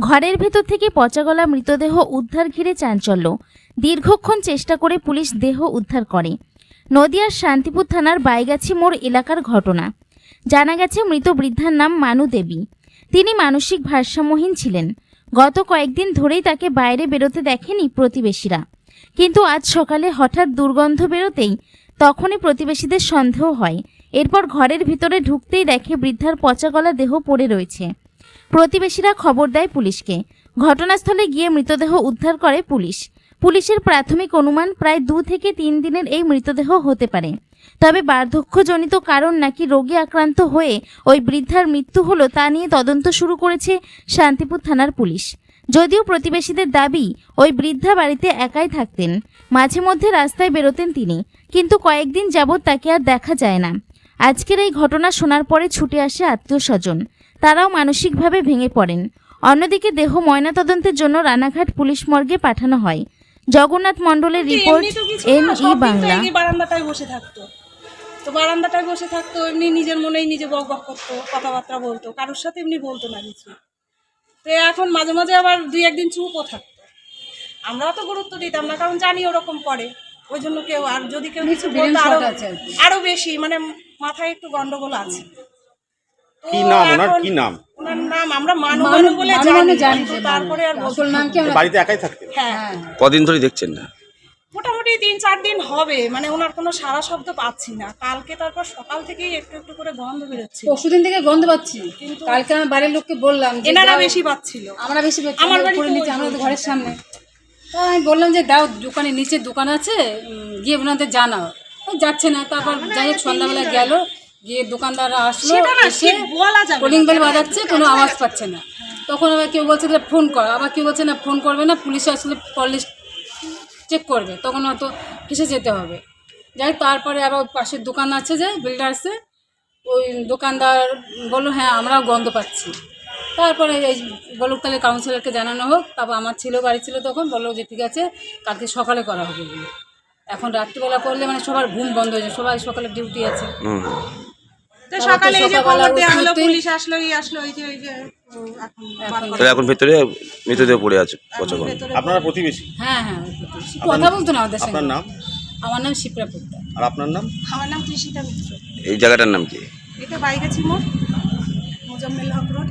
ঘরের ভেতর থেকে পচাগলা মৃতদেহ উদ্ধার ঘিরে চাঞ্চল্য। দীর্ঘক্ষণ চেষ্টা করে পুলিশ দেহ উদ্ধার করে। নদিয়ার শান্তিপুর থানার বাইগাছি মোড় এলাকার ঘটনা। জানা গেছে, মৃত বৃদ্ধার নাম মানু দেবী। তিনি মানসিক ভারসাম্যহীন ছিলেন। গত কয়েকদিন ধরেই তাকে বাইরে বেরোতে দেখেনি প্রতিবেশীরা। কিন্তু আজ সকালে হঠাৎ দুর্গন্ধ বেরোতেই তখনই প্রতিবেশীদের সন্দেহ হয়। এরপর ঘরের ভিতরে ঢুকতেই দেখে বৃদ্ধার পচাগলা দেহ পড়ে রয়েছে। প্রতিবেশীরা খবর দেয় পুলিশকে। ঘটনাস্থলে গিয়ে মৃতদেহ উদ্ধার করে পুলিশ। পুলিশের প্রাথমিক অনুমান প্রায় দু থেকে তিন দিনের এই মৃতদেহ হতে পারে। তবে বার্ধক্যজনিত কারণ নাকি রোগে আক্রান্ত হয়ে ওই বৃদ্ধার মৃত্যু হলো তা নিয়ে তদন্ত শুরু করেছে শান্তিপুর থানার পুলিশ। যদিও প্রতিবেশীদের দাবি, ওই বৃদ্ধা বাড়িতে একাই থাকতেন। মাঝে মধ্যে রাস্তায় বেরোতেন তিনি, কিন্তু কয়েকদিন যাবৎ তাকে আর দেখা যায় না। আজকের এই ঘটনা শোনার পরে ছুটে আসে আত্মীয় স্বজন। তারাও মানসিকভাবে ভেঙে পড়েন। অন্যদিকে দেহ ময়নাতদন্তের জন্য রানাঘাট পুলিশ মর্গে পাঠানো হয়। জগন্নাথ মণ্ডলের রিপোর্ট এন ই বাংলা। বারান্দাটায় বসে থাকতো। তো বারান্দাটায় বসে থাকতো এমনি নিজের মনেই নিজে বক বক করতো কথাবার্তা বলতো কারোর সাথে এমনি বলতো না কিছু। তো এখন মাঝে মাঝে আবার দুই একদিন চুপও থাকতো। আমরাও তো গুরুত্ব দিতাম না কারণ জানি ওরকম করে। ওই জন্য কেউ আর যদি কেউ কিছু বলতো আরও আরও বেশি মানে মাথায় একটু গন্ডগোল আছে। কি নাম? ওনার কি নাম? ওনার নাম আমরা মানু মানু বলে জানি কিন্তু তারপরে আর বলতে বাড়িতে একাই থাকতেন? হ্যাঁ। কদিন ধরে দেখছেন না? মোটামুটি তিন চার দিন হবে মানে ওনার কোনো সারা শব্দ পাচ্ছি না। কালকে তারপর সকাল থেকেই একটু একটু করে গন্ধ বেরোচ্ছে। পরশুদিন থেকে গন্ধ পাচ্ছি। কালকে আমার বাড়ির লোককে বললাম যে এনারা দাও- বেশি পাচ্ছিল। আমরা বেশি পাচ্ছি, আমার আমরা বাড়িতে উপরে নিচে ওই আমরা তো ঘরের সামনে। তো আমি বললাম যে দাও দোকানে নিচে দোকান আছে উম, গিয়ে ওনাদের জানাও। ও যাচ্ছে না তারপর যাই হোক সন্ধ্যাবেলা গেল। গিয়ে দোকানদাররা আসলো সেটা না এসে ঠিক বলা যাবে কলিং বেল বাজাচ্ছে কোনো আওয়াজ পাচ্ছে না। তখন আবার কেউ বলছে যে ফোন কর আবার কেউ বলছে না ফোন করবে না পুলিশ আসলে পলিশ চেক করবে তখন হয়তো কিসে যেতে হবে। যাই তারপরে আবার পাশের দোকান আছে যে বিল্ডার্সে ওই দোকানদার বলল হ্যাঁ আমরাও গন্ধ পাচ্ছি। তারপরে এই বলুক তাহলে কাউন্সিলরকে জানানো হোক তারপর আমার ছিল বাড়ি ছিল তখন বলল যে ঠিক আছে কালকে সকালে করা হবে। এখন রাত্রিবেলা করলে মানে সবার ঘুম বন্ধ হয়ে যায় সবাই সকালে ডিউটি আছে। তো সকালে এই যে খবর দেওয়া হলো পুলিশ আসলো এই আসলো এই যে এই যে এখন বার করা। তাহলে এখন ভেতরে মৃতদেহ পড়ে আছে পচা ভেতরে আপনারা প্রতিবেশী? হ্যাঁ হ্যাঁ ওই প্রতিবেশী। কথা বলতো না আমাদের আপনার নাম? আমার নাম শিপ্রা পোদ্দার। আর আপনার নাম? আমার নাম তৃষিতা মিত্র। এই জায়গাটার নাম কি? এটা বাইগাছি মোড় মোজাম্মেল হক রোড।